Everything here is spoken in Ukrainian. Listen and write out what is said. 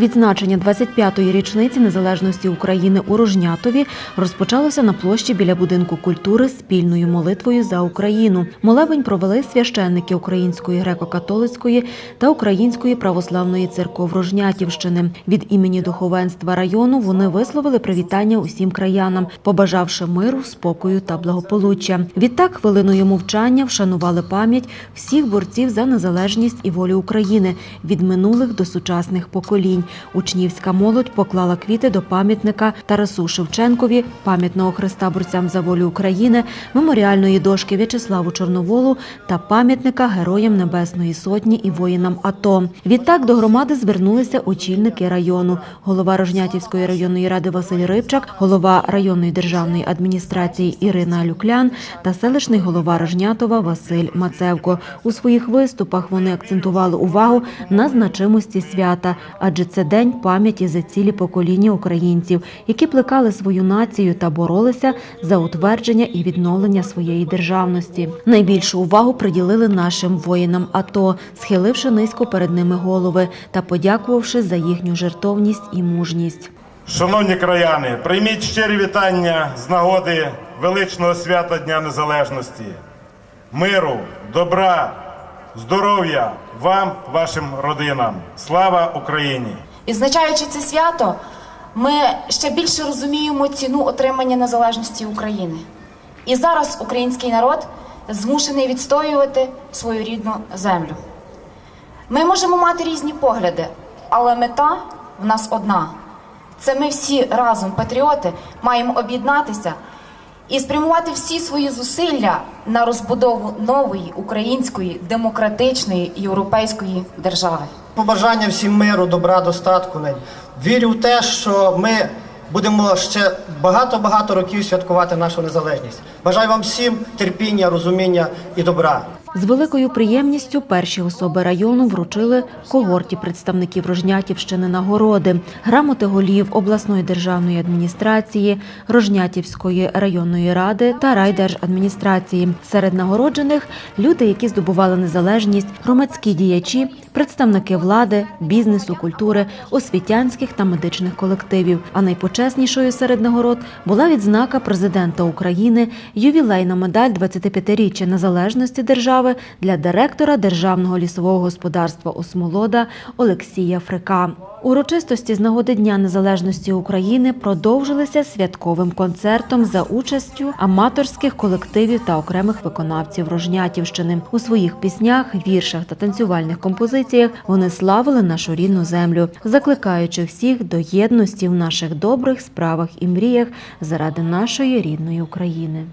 Відзначення 25-ї річниці незалежності України у Рожнятові розпочалося на площі біля будинку культури спільною молитвою за Україну. Молебень провели священники Української греко-католицької та Української православної церков Рожнятівщини. Від імені духовенства району вони висловили привітання усім краянам, побажавши миру, спокою та благополуччя. Відтак хвилиною мовчання вшанували пам'ять всіх борців за незалежність і волю України від минулих до сучасних поколінь. Учнівська молодь поклала квіти до пам'ятника Тарасу Шевченкові, пам'ятного хреста борцям за волю України, меморіальної дошки В'ячеславу Чорноволу та пам'ятника Героям Небесної Сотні і воїнам АТО. Відтак до громади звернулися очільники району, голова Рожнятівської районної ради Василь Рибчак, голова районної державної адміністрації Ірина Люклян та селищний голова Рожнятова Василь Мацевко. У своїх виступах вони акцентували увагу на значимості свята, адже це день пам'яті за цілі покоління українців, які плекали свою націю та боролися за утвердження і відновлення своєї державності. Найбільшу увагу приділили нашим воїнам АТО, схиливши низько перед ними голови та подякувавши за їхню жертовність і мужність. Шановні краяни, прийміть щирі вітання з нагоди величного свята Дня Незалежності, миру, добра, здоров'я вам, вашим родинам. Слава Україні! Відзначаючи це свято, ми ще більше розуміємо ціну отримання незалежності України. І зараз український народ змушений відстоювати свою рідну землю. Ми можемо мати різні погляди, але мета в нас одна. Це ми всі разом, патріоти, маємо об'єднатися і спрямувати всі свої зусилля на розбудову нової української демократичної європейської держави. Побажання всім миру, добра, достатку. Вірю в те, що ми будемо ще багато-багато років святкувати нашу незалежність. Бажаю вам всім терпіння, розуміння і добра. З великою приємністю перші особи району вручили когорті представників Рожнятівщини нагороди, грамоти голів обласної державної адміністрації, Рожнятівської районної ради та райдержадміністрації. Серед нагороджених люди, які здобували незалежність, громадські діячі, представники влади, бізнесу, культури, освітянських та медичних колективів. А найпочеснішою серед нагород була відзнака президента України, ювілейна медаль 25-річчя незалежності держави для директора Державного лісового господарства Осмолода Олексія Фрика. Урочистості з нагоди Дня Незалежності України продовжилися святковим концертом за участю аматорських колективів та окремих виконавців Рожнятівщини. У своїх піснях, віршах та танцювальних композиціях вони славили нашу рідну землю, закликаючи всіх до єдності в наших добрих справах і мріях заради нашої рідної України.